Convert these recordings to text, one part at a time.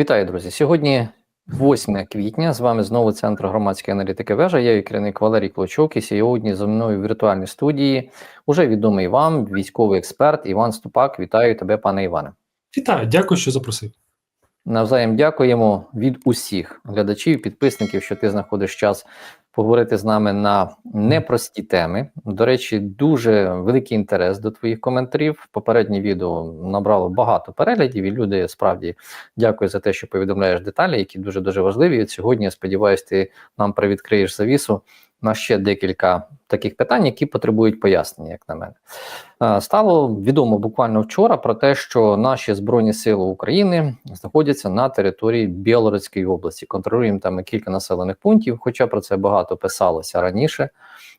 Вітаю, друзі! Сьогодні 8 квітня. З вами знову Центр громадської аналітики вежа. Я її керівник Валерій Клочок. І сьогодні зі мною в віртуальній студії уже відомий вам військовий експерт Іван Ступак. Вітаю тебе, пане Іване. Вітаю, дякую, що запросив. Навзаєм дякуємо від усіх глядачів, підписників, що ти знаходиш час поговорити з нами на непрості теми. До речі, дуже великий інтерес до твоїх коментарів. Попереднє відео набрало багато переглядів, і люди справді дякую за те, що повідомляєш деталі, які дуже дуже важливі. І сьогодні сподіваюся, ти нам привідкриєш завісу на ще декілька таких питань, які потребують пояснення, як на мене. Е, Стало відомо буквально вчора про те, що наші збройні сили України знаходяться на території Білоруської області. Контролюємо там кілька населених пунктів, хоча про це багато писалося раніше.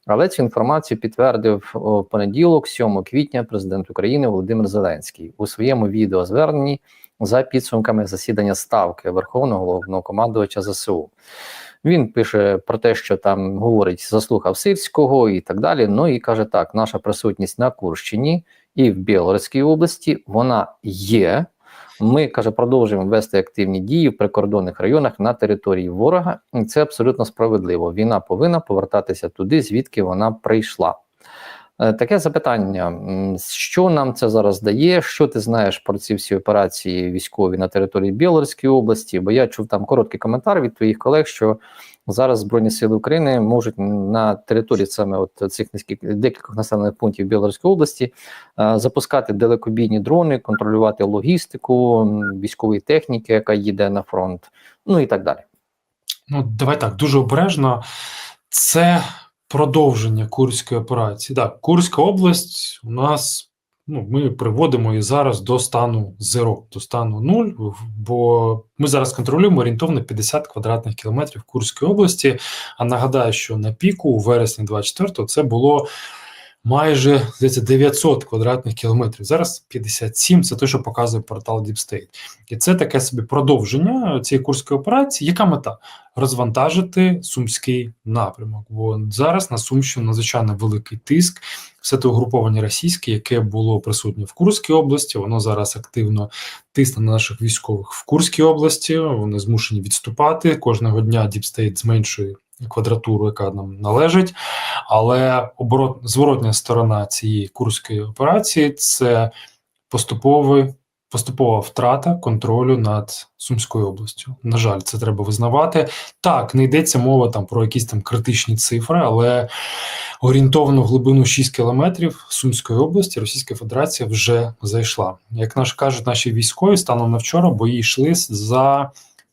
Але цю інформацію підтвердив о, понеділок, 7 квітня, президент України Володимир Зеленський у своєму відеозверненні за підсумками засідання ставки Верховного головнокомандувача ЗСУ. Він пише про те, що там говорить, заслухав Сирського і так далі. Ну і каже так: наша присутність на Курщині і в Білоруській області вона є. Ми каже, продовжуємо вести активні дії в прикордонних районах на території ворога, і це абсолютно справедливо. Війна повинна повертатися туди, звідки вона прийшла. Е, Таке запитання: що нам це зараз дає? Що ти знаєш про ці всі операції військові на території Білоруської області? Бо я чув там короткий коментар від твоїх колег, що зараз Збройні Сили України можуть на території саме от цих низьких декількох населених пунктів Білоруської області е, запускати далекобійні дрони, контролювати логістику військової техніки, яка їде на фронт, ну і так далі. Ну, давай так, дуже обережно. Це продовження Курської операції. Так, Курська область у нас. Ну, ми приводимо її зараз до стану зеро, до стану нуль, бо ми зараз контролюємо орієнтовно 50 квадратних кілометрів Курської області. А нагадаю, що на піку у вересні 24-го це було майже здається, 900 квадратних кілометрів. Зараз 57 це те, що показує портал Deep State. І це таке собі продовження цієї курської операції. Яка мета? Розвантажити сумський напрямок. Бо зараз на Сумщину надзвичайно великий тиск. Все те угруповання російське, яке було присутнє в Курській області, воно зараз активно тисне на наших військових в Курській області. Вони змушені відступати. Кожного дня State зменшує квадратуру, яка нам належить. Але оборот, зворотня сторона цієї курської операції це поступовий. Поступова втрата контролю над Сумською областю. На жаль, це треба визнавати. Так, не йдеться мова там про якісь там критичні цифри, але орієнтовну глибину 6 кілометрів Сумської області Російська Федерація вже зайшла. Як наш кажуть наші військові, станом на вчора бої йшли за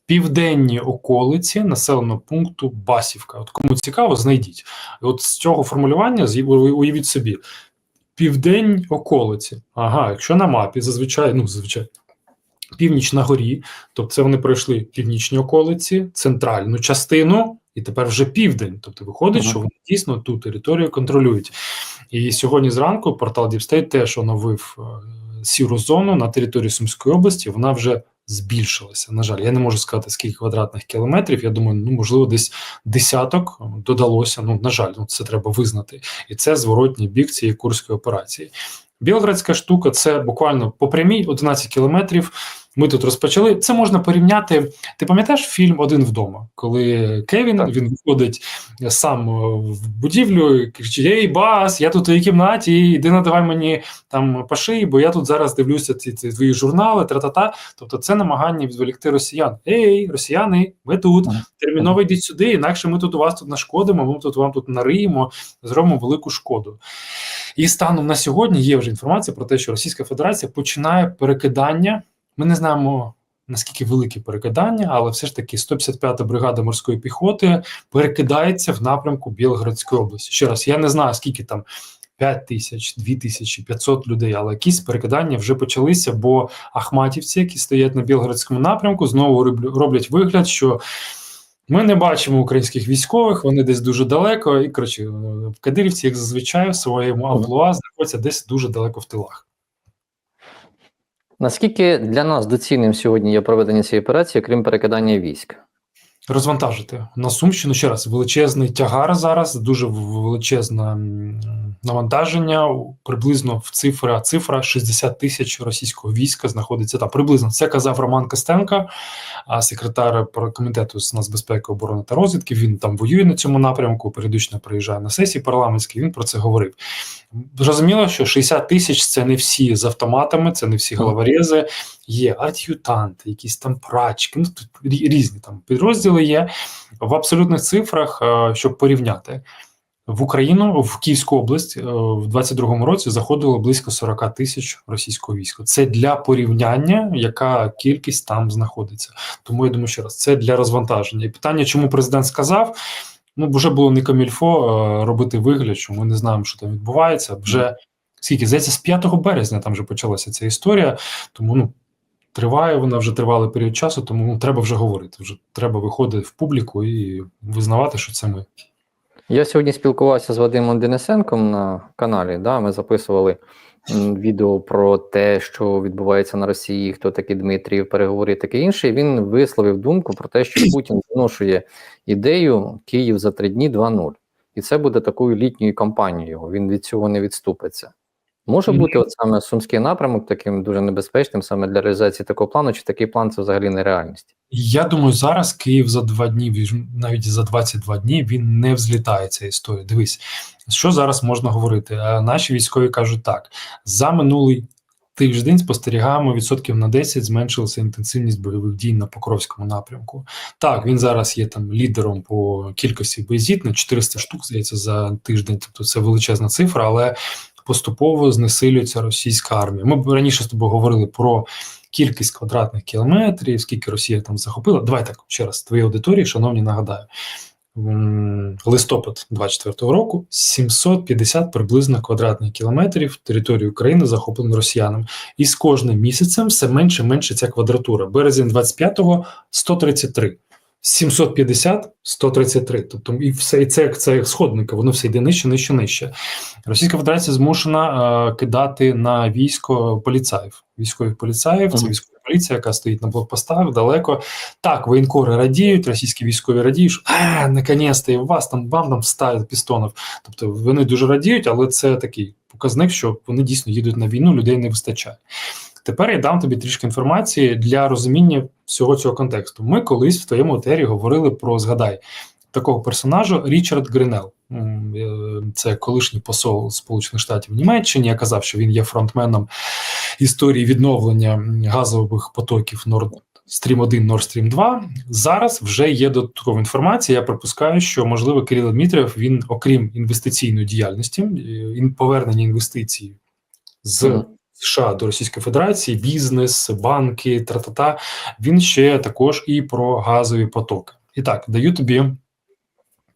південні околиці населеного пункту Басівка. От кому цікаво, знайдіть. І от з цього формулювання уявіть собі. Південь околиці. Ага, якщо на мапі зазвичай, ну зазвичай північ на горі, тобто це вони пройшли північні околиці, центральну частину, і тепер вже південь. Тобто виходить, Ага. що вони дійсно ту територію контролюють. І сьогодні зранку портал State теж оновив е, сіру зону на території Сумської області. Вона вже збільшилася. На жаль, я не можу сказати, скільки квадратних кілометрів. Я думаю, ну можливо, десь десяток додалося. Ну на жаль, ну це треба визнати, і це зворотній бік цієї курської операції. Білградська штука це буквально по прямій 11 кілометрів. Ми тут розпочали. Це можна порівняти. Ти пам'ятаєш фільм Один вдома, коли Кевін він виходить сам е, в будівлю і кричить: Ей, бас, я тут у твоїй кімнаті, іди надавай мені там по шиї, бо я тут зараз дивлюся ці, ці твої журнали, тра-та-та. Тобто, це намагання відволікти росіян. Ей, росіяни, ви тут терміново йдіть сюди, інакше ми тут у вас тут нашкодимо, ми тут вам тут нариємо, зробимо велику шкоду. І станом на сьогодні є вже інформація про те, що Російська Федерація починає перекидання. Ми не знаємо наскільки великі перекидання, але все ж таки 155-та бригада морської піхоти перекидається в напрямку Білгородської області. Ще раз, я не знаю, скільки там 5 тисяч, 2 тисячі, 500 людей, але якісь перекидання вже почалися, бо ахматівці, які стоять на Білгородському напрямку, знову роблять вигляд, що ми не бачимо українських військових, вони десь дуже далеко, і коротше, в Кадирівці, як зазвичай, в своєму амплуа знаходяться десь дуже далеко в тилах. Наскільки для нас доцільним сьогодні є проведення цієї операції, крім перекидання військ? розвантажити на Сумщину ще раз величезний тягар зараз, дуже величезна навантаження приблизно в цифра цифра 60 тисяч російського війська знаходиться там. Приблизно це казав Роман Костенко, а секретар комітету з нацбезпеки, оборони та розвідки. Він там воює на цьому напрямку. Періодично приїжджає на сесії парламентські. Він про це говорив. Зрозуміло, що 60 тисяч це не всі з автоматами, це не всі головорези. Є ад'ютанти, якісь там прачки. Ну тут різні там підрозділи є в абсолютних цифрах, е, щоб порівняти. В Україну в Київську область е, в 22-му році заходило близько 40 тисяч російського війська. Це для порівняння, яка кількість там знаходиться. Тому я думаю, ще раз це для розвантаження. І питання, чому президент сказав? Ну, вже було не камільфо е, робити вигляд, що ми не знаємо, що там відбувається. Вже скільки здається, з 5 березня там вже почалася ця історія. Тому ну триває вона вже тривалий період часу, тому ну, треба вже говорити. Вже треба виходити в публіку і визнавати, що це ми. Я сьогодні спілкувався з Вадимом Денисенком на каналі. Да, ми записували відео про те, що відбувається на Росії, хто такий Дмитрієв, переговори таке інше. І Він висловив думку про те, що Путін зношує ідею Київ за три дні 2.0. І це буде такою літньою кампанією. Він від цього не відступиться. Може бути от саме сумський напрямок таким дуже небезпечним саме для реалізації такого плану, чи такий план це взагалі нереальність? Я думаю, зараз Київ за два дні, навіть за 22 дні, він не взлітає ця історія. Дивись, що зараз можна говорити? Е, Наші військові кажуть так: за минулий тиждень спостерігаємо відсотків на 10 зменшилася інтенсивність бойових дій на Покровському напрямку. Так, він зараз є там лідером по кількості боєзітних, 400 штук, здається, за тиждень. Тобто це величезна цифра, але поступово знесилюється російська армія. Ми б раніше з тобою говорили про кількість квадратних кілометрів, скільки Росія там захопила. Давай так ще раз твоїй аудиторії, шановні, нагадаю. Листопад 24-го року 750 приблизно квадратних кілометрів території України захоплено росіянам. І з кожним місяцем все менше і менше ця квадратура. Березень 25-го 133. 750 133. Тобто і все і це як це як сходника, воно все йде нижче, нижче, нижче. Російська Федерація змушена е, кидати на військо поліцаїв, військових поліцаїв. Це військова поліція, яка стоїть на блокпостах далеко. Так, воєнкори радіють, російські військові радіють, що а, наконець-то, і вас там вам там ставлять пістонів. Тобто вони дуже радіють, але це такий показник, що вони дійсно їдуть на війну, людей не вистачає. Тепер я дам тобі трішки інформації для розуміння всього цього контексту. Ми колись в твоєму етері говорили про згадай такого персонажа Річард Гринел. Е, Це колишній посол Сполучених Штатів Німеччині. Я казав, що він є фронтменом історії відновлення газових потоків Nord Stream 1, Nord Stream 2. Зараз вже є додаткова інформація. Я припускаю, що можливо Кирило Дмитрієв, він, окрім інвестиційної діяльності, е, повернення інвестицій з. США до Російської Федерації, бізнес, банки, тра-та-та, він ще також і про газові потоки. І так, даю тобі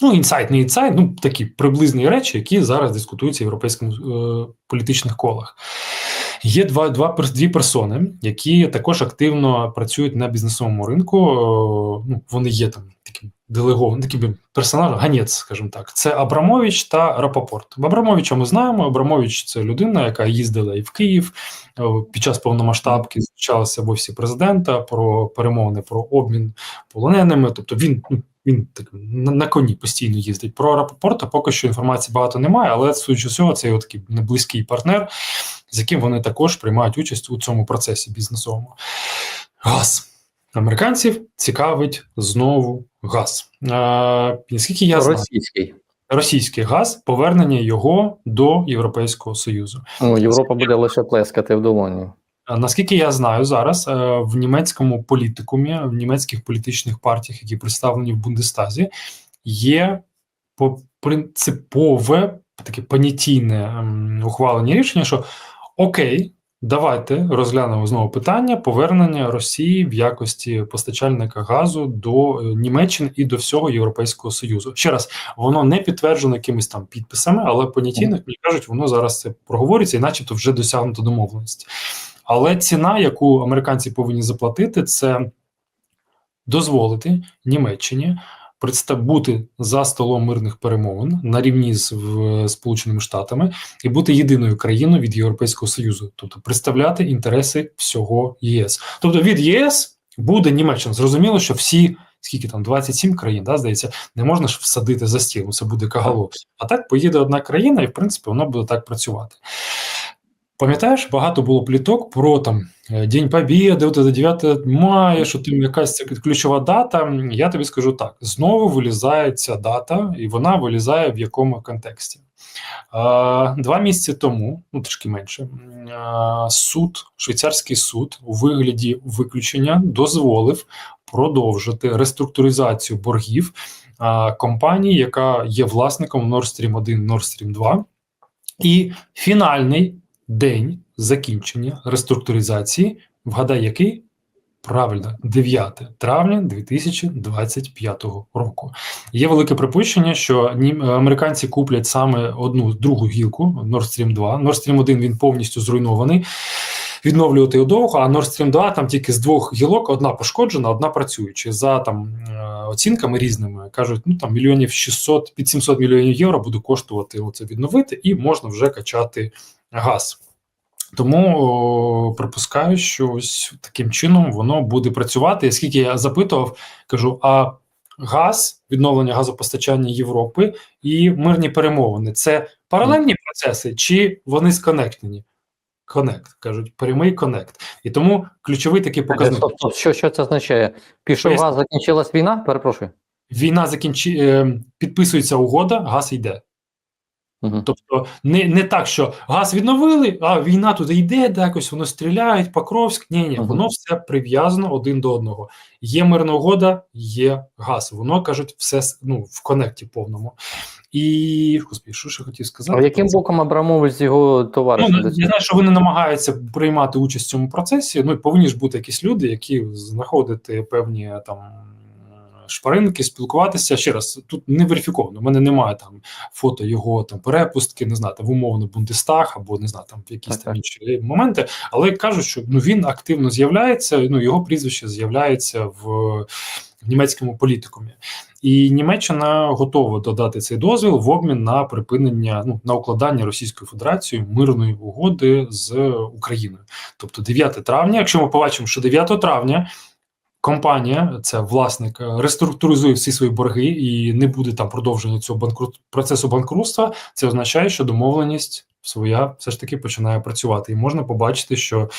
ну, інсайт, не інсайт, ну такі приблизні речі, які зараз дискутуються в європейських е, політичних колах. Є два, два дві персони, які також активно працюють на бізнесовому ринку. Е, Ну, вони є там таким делегованим, таким персонажем, ганець, скажімо так. Це Абрамович та Рапопорт. Абрамовича ми знаємо. Абрамович це людина, яка їздила і в Київ е, під час повномасштабки, зустрічалася в офісі президента про перемовини про обмін полоненими. Тобто він ну, він так на, на коні постійно їздить. Про Рапопорта поки що інформації багато немає, але судячи з цього, це його такий близький партнер, з яким вони також приймають участь у цьому процесі бізнесовому. Газ. Американців цікавить знову газ. А, наскільки я знаю, Російський. російський газ, повернення його до Європейського Союзу. Ну, Європа буде лише плескати в долоні. Наскільки я знаю, зараз е, в німецькому політикумі, в німецьких політичних партіях, які представлені в Бундестазі, є по- принципове таке понятійне ем, ухвалення рішення, що окей, давайте розглянемо знову питання повернення Росії в якості постачальника газу до е, Німеччини і до всього Європейського Союзу. Ще раз, воно не підтверджено якимись там підписами, але понятійно, як кажуть, воно зараз це проговорюється, і начебто вже досягнуто домовленості. Але ціна, яку американці повинні заплатити, це дозволити Німеччині бути за столом мирних перемовин на рівні з в, Сполученими Штатами і бути єдиною країною від Європейського Союзу, тобто представляти інтереси всього ЄС. Тобто від ЄС буде Німеччина. Зрозуміло, що всі, скільки там 27 країн, да, здається, не можна ж всадити за стіл, це буде кагало. А так поїде одна країна, і в принципі воно буде так працювати. Пам'ятаєш, багато було пліток про там е, День Побєди, от це 9 мая, що там якась ця ключова дата. Я тобі скажу так: знову вилізає ця дата, і вона вилізає в якому контексті. Два місяці тому, ну трішки менше, суд, швейцарський суд у вигляді виключення дозволив продовжити реструктуризацію боргів компанії, яка є власником Nord Stream 1, Nord Stream 2. І фінальний день закінчення реструктуризації, вгадай, який? Правильно, 9 травня 2025 року. Є велике припущення, що американці куплять саме одну другу гілку Nord Stream 2. Nord Stream 1 він повністю зруйнований. Відновлювати його довго, а Nord Stream 2 там тільки з двох гілок одна пошкоджена, одна працююча. За там е, оцінками різними кажуть, ну там мільйонів 600, під 700 мільйонів євро буде коштувати оце відновити, і можна вже качати газ. Тому о, припускаю, що ось таким чином воно буде працювати. І скільки я запитував, кажу: а газ, відновлення газопостачання Європи і мирні перемовини це паралельні процеси, чи вони сконектені? Конект кажуть, прямий конект. І тому ключовий такий показник. Стоп, стоп, що, що це означає? Пішов газ, закінчилась війна? Перепрошую. Війна закінчи... е, підписується угода, газ йде. Угу. Тобто не, не так, що газ відновили, а війна туди йде, де якось воно стріляють, Покровськ. Ні, ні, Мгм. воно все прив'язано один до одного. Є мирна угода, є газ. Воно кажуть, все ну, в конекті повному. І господи, що ще хотів сказати? А яким боком Абрамович з його товаришем? ну, я знаю, що вони намагаються приймати участь в цьому процесі. Ну і повинні ж бути якісь люди, які знаходити певні там шпаринки, спілкуватися. Ще раз, тут не верифіковано. У мене немає там фото його там перепустки, не знаю, там в умовно Бундестаг або не знаю, там якісь Так, там інші моменти. Але кажуть, що ну він активно з'являється. Ну його прізвище з'являється в, в німецькому політикумі. І Німеччина готова додати цей дозвіл в обмін на припинення ну на укладання Російською Федерацією мирної угоди з Україною. Тобто 9 травня, якщо ми побачимо, що 9 травня компанія, це власник, е, реструктуризує всі свої борги і не буде там продовження цього банкрут процесу банкрутства, це означає, що домовленість своя все ж таки починає працювати, і можна побачити, що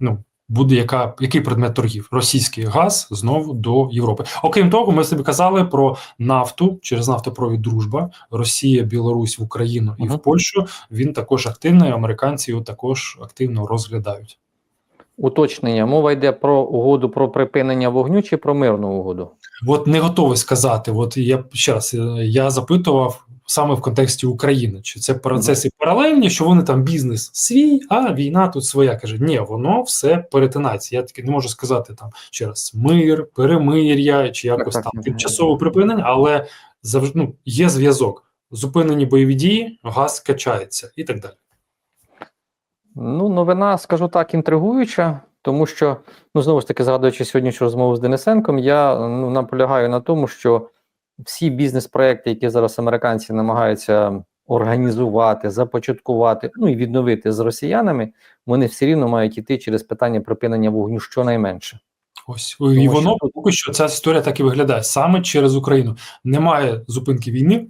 ну. Буде яка який предмет торгів? Російський газ знову до Європи. Окрім того, ми собі казали про нафту через нафтопровід Дружба, Росія, Білорусь в Україну і Мгм. в Польщу. Він також активний. Американці його також активно розглядають. Уточнення. Мова йде про угоду про припинення вогню чи про мирну угоду? От не готовий сказати. От я ще раз я запитував саме в контексті України, чи це процеси паралельні, що вони там бізнес свій, а війна тут своя. Каже, ні, воно все перетинається. Я таки не можу сказати там ще раз мир, перемир'я чи якось так, там так. тимчасове припинення, але завжди ну, є зв'язок. Зупинені бойові дії, газ качається і так далі. Ну, новина, скажу так, інтригуюча, тому що, ну, знову ж таки, згадуючи сьогоднішню розмову з Денисенком, я ну, наполягаю на тому, що всі бізнес-проекти, які зараз американці намагаються організувати, започаткувати, ну і відновити з росіянами, вони все рівно мають іти через питання припинення вогню щонайменше. Ось і що воно тут- поки що ця історія так і виглядає саме через Україну. Немає зупинки війни,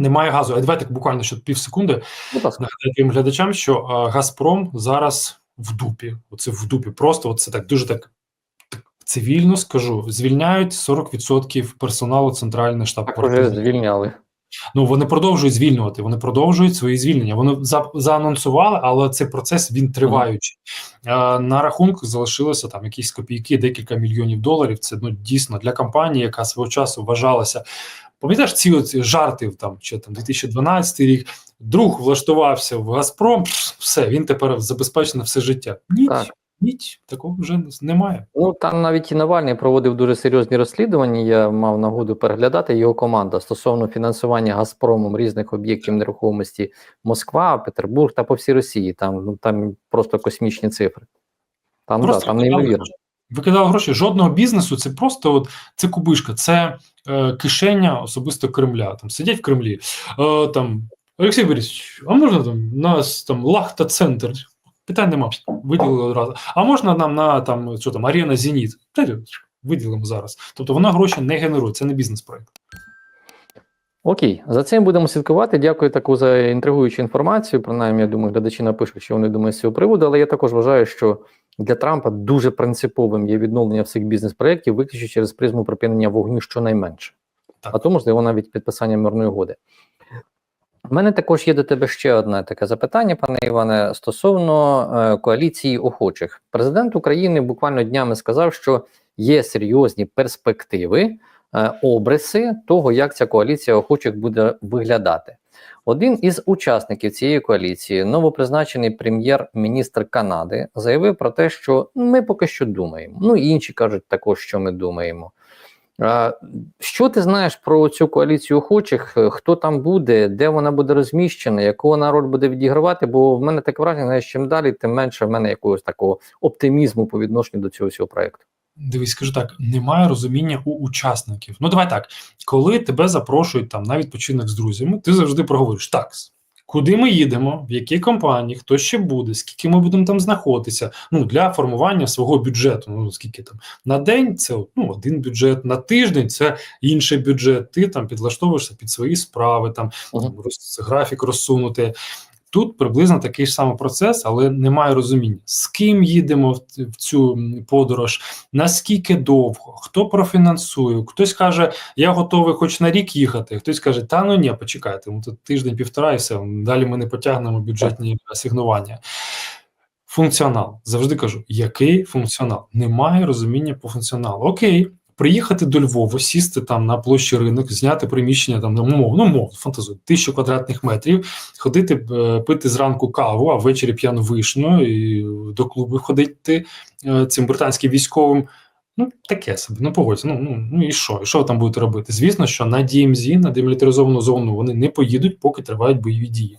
немає газу. А давайте буквально ще пів секунди. Нагадаю тим глядачам, що Газпром зараз в дупі. Оце в дупі. Просто це так дуже так, цивільно скажу. Звільняють 40% персоналу центральний штаб уже звільняли. Ну вони продовжують звільнювати. Вони продовжують свої звільнення. Вони за, заанонсували, але цей процес він триваючий. Е, на рахунку залишилося там якісь копійки, декілька мільйонів доларів. Це ну дійсно для компанії, яка свого часу вважалася. Пам'ятаєш ці оці жарти там чи там 2012 рік. Друг влаштувався в Газпром. Все, він тепер забезпечений все життя. Ні, Так. ні, такого вже немає. Ну там навіть і Навальний проводив дуже серйозні розслідування. Я мав нагоду переглядати його команда стосовно фінансування Газпромом різних об'єктів нерухомості Москва, Петербург та по всій Росії. Там ну там просто космічні цифри. Там да, там неймовірно. Викидали гроші. Жодного бізнесу. Це просто от це кубишка, це е, кишеня особисто Кремля. Там сидять в Кремлі. Е, там Олексій Борисович, а можна там нас там лахта центр? Питань нема. Виділили одразу. А можна нам на там, що там, Арена Зеніт? Виділимо зараз. Тобто вона гроші не генерує, це не бізнес-проект. Окей, за цим будемо слідкувати. Дякую таку за інтригуючу інформацію. Принаймні, я думаю, глядачі напишуть, що вони думають з цього приводу, але я також вважаю, що для Трампа дуже принциповим є відновлення всіх бізнес-проєктів, виключно через призму припинення вогню щонайменше. Так. А то, можливо, навіть підписання мирної угоди. У мене також є до тебе ще одне таке запитання, пане Іване, стосовно е, коаліції охочих. Президент України буквально днями сказав, що є серйозні перспективи, е, обриси того, як ця коаліція охочих буде виглядати. Один із учасників цієї коаліції, новопризначений прем'єр-міністр Канади, заявив про те, що ми поки що думаємо. Ну і інші кажуть також, що ми думаємо. Що ти знаєш про цю коаліцію охочих? Хто там буде, де вона буде розміщена, яку вона роль буде відігравати? Бо в мене таке враження, знаєш, чим далі, тим менше в мене якогось такого оптимізму по відношенню до цього всього проекту. Дивись, скажу так: немає розуміння у учасників. Ну, давай так, коли тебе запрошують там на відпочинок з друзями, ти завжди проговориш так. Куди ми їдемо, в якій компанії, хто ще буде, скільки ми будемо там знаходитися. Ну для формування свого бюджету. Ну скільки там на день це ну, один бюджет, на тиждень це інший бюджет. Ти там підлаштовуєшся під свої справи, там Мгм. там роз- графік розсунути. Тут приблизно такий ж самий процес, але немає розуміння, з ким їдемо в, цю подорож, наскільки довго, хто профінансує. Хтось каже, я готовий хоч на рік їхати. Хтось каже, та ну ні, почекайте, ну тут тиждень-півтора і все. Далі ми не потягнемо бюджетні асигнування. Функціонал. Завжди кажу, який функціонал? Немає розуміння по функціоналу. Окей, приїхати до Львова, сісти там на площі ринок, зняти приміщення там, ну, мов, ну, мов, фантазую, тисячу квадратних метрів, ходити е, пити зранку каву, а ввечері п'яну вишню і до клубу ходити е, цим британським військовим. Ну, таке собі, ну погодься, ну, ну, ну і що? І що ви там будете робити? Звісно, що на DMZ, на демілітаризовану зону, вони не поїдуть, поки тривають бойові дії.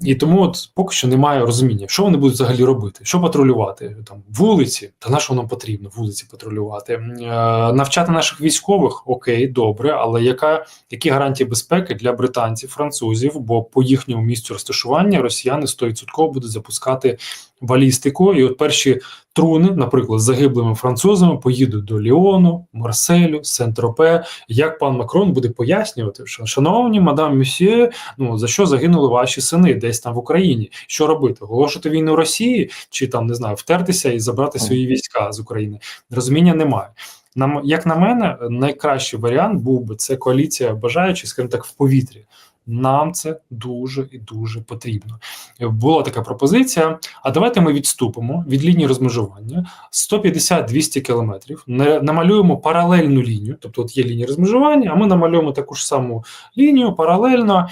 І тому от поки що немає розуміння, що вони будуть взагалі робити, що патрулювати там вулиці, та на що нам потрібно вулиці патрулювати, Е, навчати наших військових, окей, добре, але яка які гарантії безпеки для британців, французів? Бо по їхньому місцю розташування росіяни 100% будуть запускати балістику, і от перші труни, наприклад, з загиблими французами, поїдуть до Ліону, Марселю, Сент-Тропе. Як пан Макрон буде пояснювати, що шановні мадам Мюсьє, ну за що загинули ваші сини десь там в Україні? Що робити? Оголошувати війну Росії чи там не знаю, втертися і забрати свої війська з України? Розуміння немає. Нам, як на мене, найкращий варіант був би це коаліція бажаючих, скажімо так, в повітрі. Нам це дуже і дуже потрібно. Була така пропозиція. А давайте ми відступимо від лінії розмежування 150-200 кілометрів, намалюємо паралельну лінію, тобто от є лінія розмежування, а ми намалюємо таку ж саму лінію паралельно.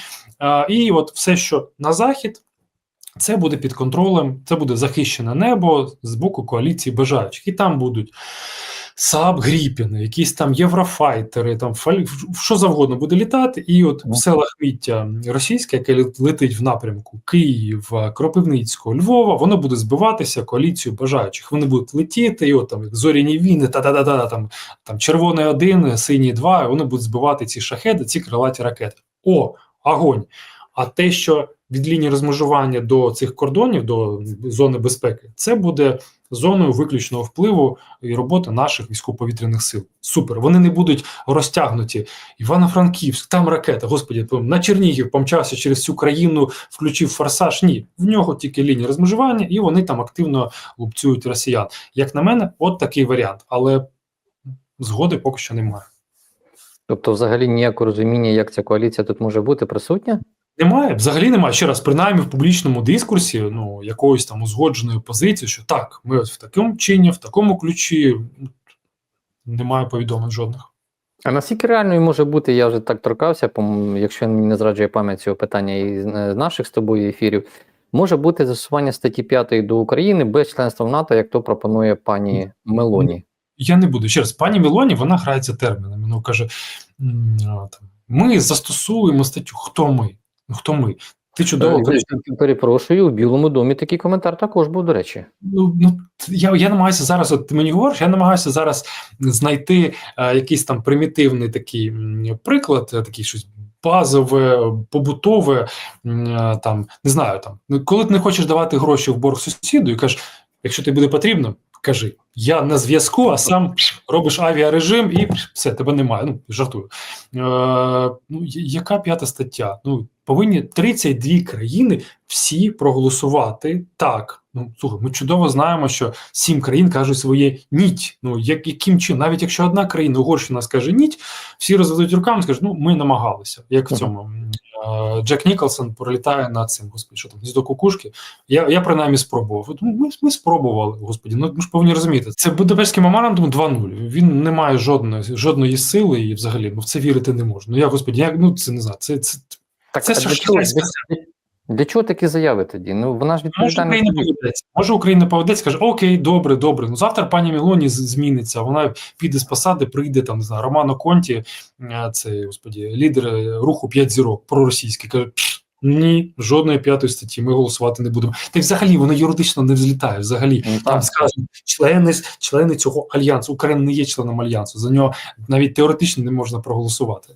І от все, що на захід, це буде під контролем, це буде захищене небо з боку коаліції бажаючих. І там будуть Saab Гріпіни, якісь там єврофайтери, там фаль... що завгодно буде літати, і от Мгм. все лахміття російське, яке летить в напрямку Київ, Кропивницького, Львова, воно буде збиватися коаліцією бажаючих. Вони будуть летіти, і от там як зоряні війни, та-та-та-та, там, там червоний один, синій два, і вони будуть збивати ці шахеди, ці крилаті ракети. О, огонь! А те, що від лінії розмежування до цих кордонів, до зони безпеки, це буде зоною виключного впливу і роботи наших військово-повітряних сил. Супер. Вони не будуть розтягнуті. Івано-Франківськ, там ракета. Господі, на Чернігів помчався через всю країну, включив форсаж. Ні, в нього тільки лінія розмежування, і вони там активно лупцюють росіян. Як на мене, от такий варіант, але згоди поки що немає. Тобто, взагалі ніякого розуміння, як ця коаліція тут може бути присутня? Немає, взагалі немає. Ще раз, принаймні в публічному дискурсі, ну якоїсь там узгодженої позиції, що так, ми от в такому чині, в такому ключі немає повідомлень жодних. А наскільки реальною може бути, я вже так торкався, якщо мені не зраджує пам'ять цього питання із е, наших з тобою ефірів, може бути застосування статті 5 до України без членства в НАТО, як то пропонує пані Мелоні. Я не буду. Ще раз, пані Мілоні, вона грається термінами. Ну каже: там, ми застосуємо статтю. Хто ми? Хто ми? Ти чудово Е, Перепрошую, у Білому домі такий коментар також був, до речі. Ну, ну я, я намагаюся зараз, от ти мені говориш, я намагаюся зараз знайти е, якийсь там примітивний такий приклад, е, такий щось базове, побутове, е, там не знаю, там ну, коли ти не хочеш давати гроші в борг сусіду і кажеш, якщо тобі буде потрібно, кажи, я на зв'язку, а сам робиш авіарежим і все, тебе немає. Ну, жартую. Е, ну, яка п'ята стаття? Ну, повинні 32 країни всі проголосувати так. Ну, слухай, ми чудово знаємо, що сім країн кажуть своє ніть. Ну, як, яким чином? Навіть якщо одна країна, Угорщина, скаже ніть, всі розведуть руками і скажуть, ну, ми намагалися. Як в цьому е, Джек Ніколсон пролітає над цим, господи, що там, гніздо кукушки. Я, я принаймні спробував. Ми, ми спробували, господі. Ну ми ж повинні розуміти. Це Будапештський меморандум 2.0. Він не має жодної жодної сили і взагалі ну в це вірити не можна. Ну я господі, я ну це не знаю. Це, це Так, Це а ж для, чого, для, для чого такі заяви тоді? Ну вона ж може. Україна поведеться. Може Україна поведеться, каже, окей, добре, добре. Ну завтра пані Мілоні зміниться. Вона піде з посади, прийде там не знаю, Романо Конті, е, це господі, лідер е, руху п'ять зірок проросійський. каже. Ні, жодної п'ятої статті ми голосувати не будемо. Та й взагалі воно юридично не взлітає. Взагалі Ну, Там сказано, члени, члени цього альянсу. Україна не є членом альянсу. За нього навіть теоретично не можна проголосувати.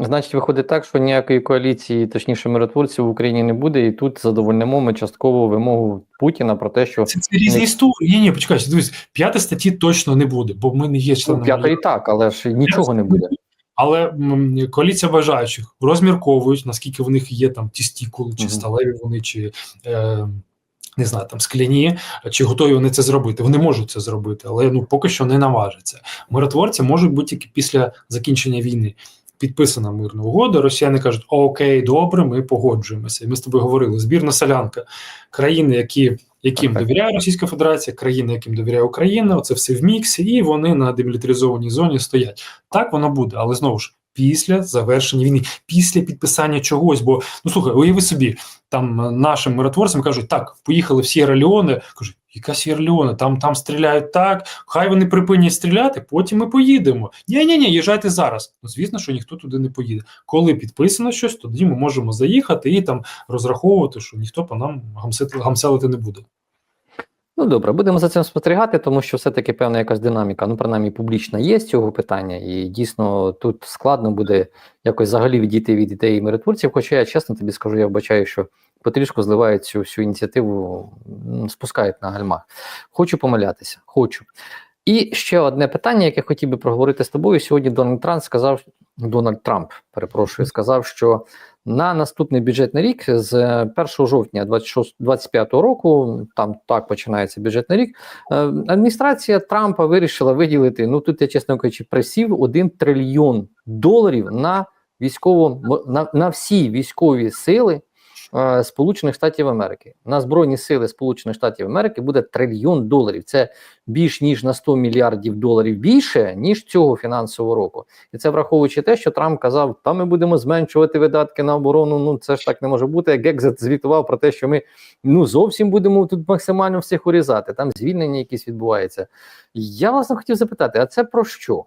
Значить, виходить так, що ніякої коаліції, точніше, миротворців в Україні не буде, і тут задовольнимо ми частково вимогу Путіна про те, що Це, це різні Не- історії. Ні, ні, почекай, дивись, п'яти статті точно не буде, бо ми не є ну, членом п'ятої альянсу. так, але ж нічого не буде. Але коаліція бажаючих розмірковують, наскільки в них є там тістікули, чи Мгм. сталеві вони, чи е, не знаю, там скляні, чи готові вони це зробити. Вони можуть це зробити, але ну поки що не наважаться. Миротворці можуть бути тільки після закінчення війни. Підписана мирна угода. Росіяни кажуть: Окей, добре, ми погоджуємося. І ми з тобою говорили: збірна солянка, країни, які. Яким довіряє Російська Федерація, країни, яким довіряє Україна, оце все в міксі, і вони на демілітаризованій зоні стоять. Так воно буде, але знову ж після завершення війни, після підписання чогось. Бо ну слухай, уяви собі, там нашим миротворцям кажуть, так, поїхали в Сєра-Леоне, кажуть, яка Сєра-Леоне, там, там стріляють так, хай вони припинять стріляти, потім ми поїдемо. Ні, ні, ні, їжджайте зараз. Ну звісно, що ніхто туди не поїде. Коли підписано щось, тоді ми можемо заїхати і там розраховувати, що ніхто по нам гамсити- гамселити не буде. Ну добре, будемо за цим спостерігати, тому що все-таки певна якась динаміка, ну принаймні публічна є з цього питання, і дійсно тут складно буде якось взагалі відійти від ідеї миротворців. Хоча я чесно тобі скажу, я вбачаю, що потрішку зливають цю всю ініціативу, спускають на гальмах. Хочу помилятися, хочу. І ще одне питання, яке хотів би проговорити з тобою. Сьогодні Дональд Трамп сказав, Дональд Трамп, перепрошую, сказав, що на наступний бюджетний рік з 1 жовтня 2025 року, там так починається бюджетний рік. е, Адміністрація Трампа вирішила виділити. Ну тут я чесно кажучи, присів 1 трильйон доларів на військово на, на всі військові сили Сполучених Штатів Америки. На Збройні Сили Сполучених Штатів Америки буде трильйон доларів. Це більш ніж на 100 мільярдів доларів більше ніж цього фінансового року. І це враховуючи те, що Трамп казав, та ми будемо зменшувати видатки на оборону. Ну це ж так не може бути. Гекзет звітував про те, що ми ну зовсім будемо тут максимально всіх урізати. Там звільнення якісь відбуваються. Я власне хотів запитати: а це про що?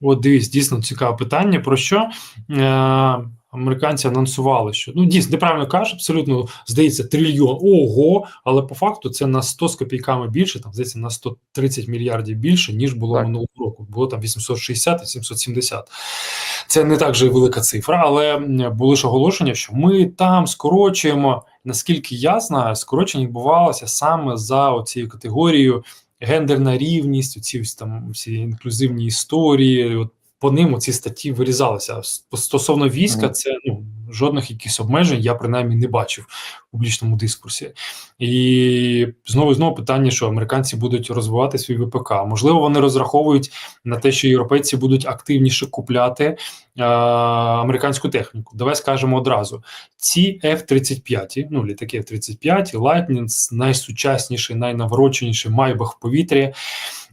От дивись, дійсно цікаве питання. Про що е, американці анонсували, що ну дійсно неправильно кажеш, абсолютно здається, трильйон ого, але по факту це на 100 з копійками більше, там здається на 130 мільярдів більше, ніж було Так. минулого року. Було там 860 і 770. Це не так же велика цифра, але були ж оголошення, що ми там скорочуємо. Наскільки я знаю, скорочення відбувалося саме за цією категорією гендерна рівність, оці ось там всі інклюзивні історії. От по ним ці статті вирізалися. Стосовно війська, це ну жодних якихось обмежень я принаймні не бачив в публічному дискурсі. І знову і знову питання, що американці будуть розвивати свій ВПК. Можливо, вони розраховують на те, що європейці будуть активніше купляти е, американську техніку. Давай скажемо одразу: ці F-35, ну літаки F-35, Lightning, найсучасніший, найнавроченіший майбах в повітрі.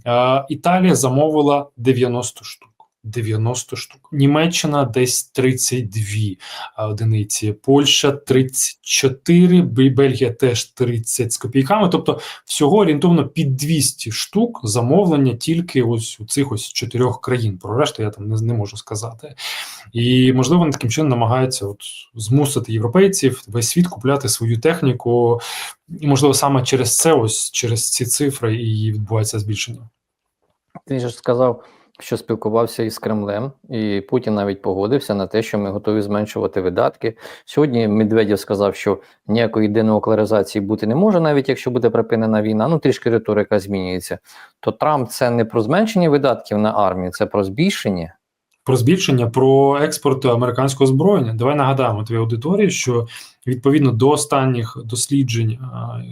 Е, Італія замовила 90 штук. 90 штук. Німеччина десь 32 одиниці, Польща 34, Бельгія теж 30 з копійками. Тобто всього орієнтовно під 200 штук замовлення тільки ось у цих ось чотирьох країн. Про решту я там не, не можу сказати. І можливо вони таким чином намагаються от змусити європейців весь світ купляти свою техніку. І можливо саме через це, ось через ці цифри, і відбувається збільшення. Ти ж сказав що спілкувався із Кремлем, і Путін навіть погодився на те, що ми готові зменшувати видатки. Сьогодні Медведєв сказав, що ніякої денуклеаризації бути не може, навіть якщо буде припинена війна. Ну трішки риторика змінюється. То Трамп це не про зменшення видатків на армію, це про збільшення. Про збільшення про експорт американського зброєння. Давай нагадаємо твоїй аудиторії, що відповідно до останніх досліджень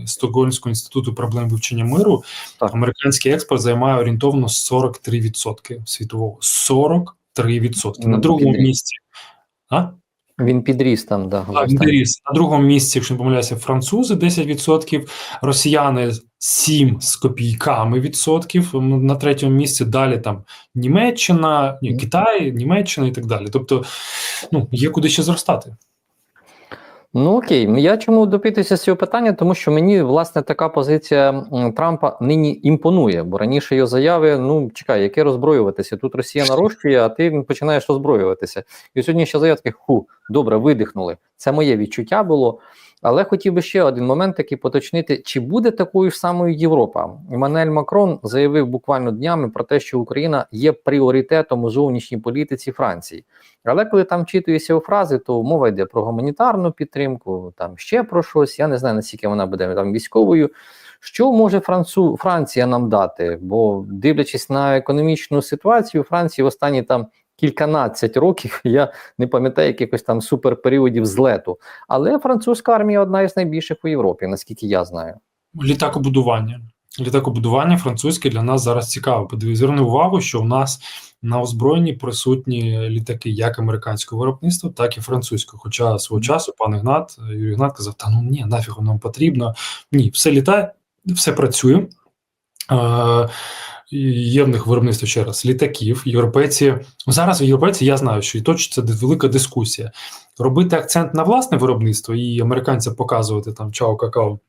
Стокгольмського інституту проблем вивчення миру, Так. американський експорт займає орієнтовно 43% світового. 43%. На Ну, другому місці. А? Він підріс там, да, Так, Він підріс. На другому місці, якщо не помиляюся, французи 10%, росіяни 7 з копійками відсотків. На третьому місці далі там Німеччина, ні, Китай, Німеччина і так далі. Тобто, ну, є куди ще зростати. Ну окей, я чому допитуюся з цього питання, тому що мені власне така позиція Трампа нині імпонує, бо раніше його заяви: ну чекай, яке роззброюватися? Тут Росія нарощує, а ти починаєш роззброюватися. І сьогодні ще заявки ху, добре, видихнули. Це моє відчуття було. Але хотів би ще один момент такий поточнити: чи буде такою ж самою Європа? Еммануель Макрон заявив буквально днями про те, що Україна є пріоритетом у зовнішній політиці Франції. Але коли там читуєшся у фрази, то мова йде про гуманітарну підтримку, там ще про щось. Я не знаю, наскільки вона буде там військовою. Що може Францу... Франція нам дати? Бо дивлячись на економічну ситуацію, Франції в останні там кільканадцять років я не пам'ятаю якихось там суперперіодів злету. Але французька армія одна із найбільших у Європі, наскільки я знаю. Літакобудування. Літакобудування французьке для нас зараз цікаво. Подивись, зверни увагу, що у нас на озброєнні присутні літаки як американського виробництва, так і французького. Хоча свого часу пан Ігнат, Юрій Ігнат казав, та ну ні, нафіг нам потрібно. Ні, все літає, все працює. Є в них виробництво ще раз літаків. Європейці зараз в європейці, я знаю, що і точиться велика дискусія. Робити акцент на власне виробництво і американцям показувати там чао какао.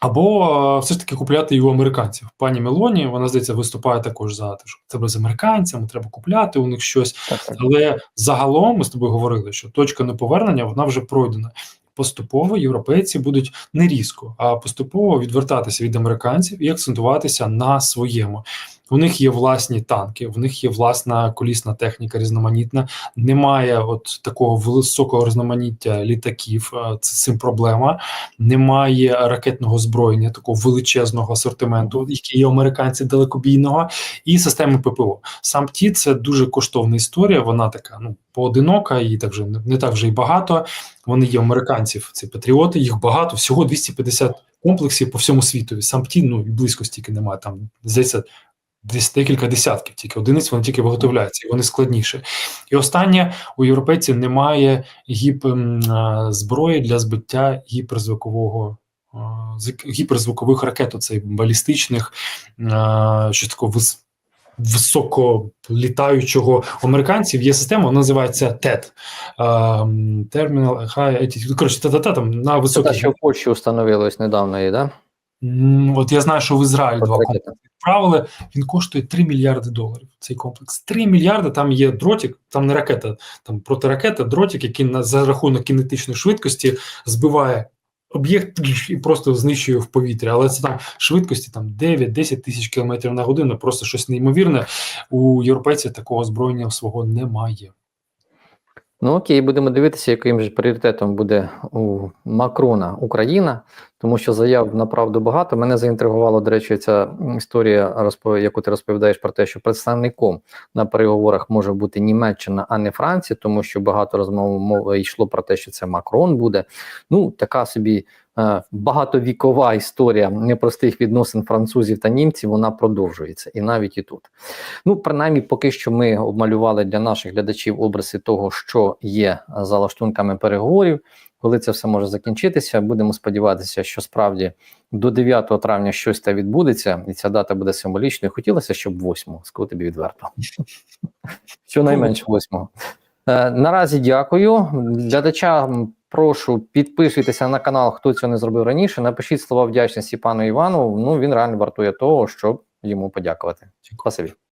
Або е, все ж таки купляти і у американців. Пані Мелоні, вона здається, виступає також за те, що треба з американцями, треба купляти у них щось. Так, так. Але загалом ми з тобою говорили, що точка неповернення вона вже пройдена. Поступово європейці будуть не різко, а поступово відвертатися від американців і акцентуватися на своєму. У них є власні танки, в них є власна колісна техніка різноманітна. Немає от такого високого різноманіття літаків. е, Це цим проблема. Немає ракетного зброєння, такого величезного асортименту, який є у американців далекобійного, і системи ППО. Сам ті це дуже коштовна історія. Вона така ну поодинока, і так вже не, так вже й багато. Вони є американців. Це патріоти, їх багато, всього 250 комплексів по всьому світу. Сам ті, ну і близько стільки немає. Там здається. Десь декілька десятків, тільки одиниць вони тільки виготовляються, і вони складніші. І останнє у європейців немає гіп зброї для збиття гіперзвукового гіперзвукових ракет, оцей балістичних, що такого вис, високолітаючого американців є система, вона називається Terminal High Altitude. Коротше, та-та-та, там на високих. що в Польщі установилось недавно, і, да? От я знаю, що в Ізраїль два комплекси відправили. Він коштує 3 мільярди доларів. Цей комплекс 3 мільярди. Там є дротик, там не ракета, там протиракета, дротик, який на за рахунок кінетичної швидкості збиває об'єкт і просто знищує в повітря. Але це там швидкості там 9-10 тисяч кілометрів на годину. Просто щось неймовірне. У європейців такого озброєння свого немає. Ну окей, будемо дивитися, яким же пріоритетом буде у Макрона Україна, тому що заяв направду багато. Мене заінтригувала, до речі, ця історія, яку ти розповідаєш про те, що представником на переговорах може бути Німеччина, а не Франція, тому що багато розмов мов йшло про те, що це Макрон буде. Ну, така собі багатовікова історія непростих відносин французів та німців. Вона продовжується, і навіть і тут. Ну, принаймні, поки що ми обмалювали для наших глядачів образи того, що є за лаштунками переговорів. Коли це все може закінчитися, будемо сподіватися, що справді до 9 травня щось та відбудеться, і ця дата буде символічною. Хотілося, щоб 8, скажу тобі відверто. Щонайменше 8. Е, наразі дякую. Глядачам прошу підписуйтеся на канал, хто цього не зробив раніше. Напишіть слова вдячності пану Івану. Ну він реально вартує того, щоб йому подякувати. Спасибі.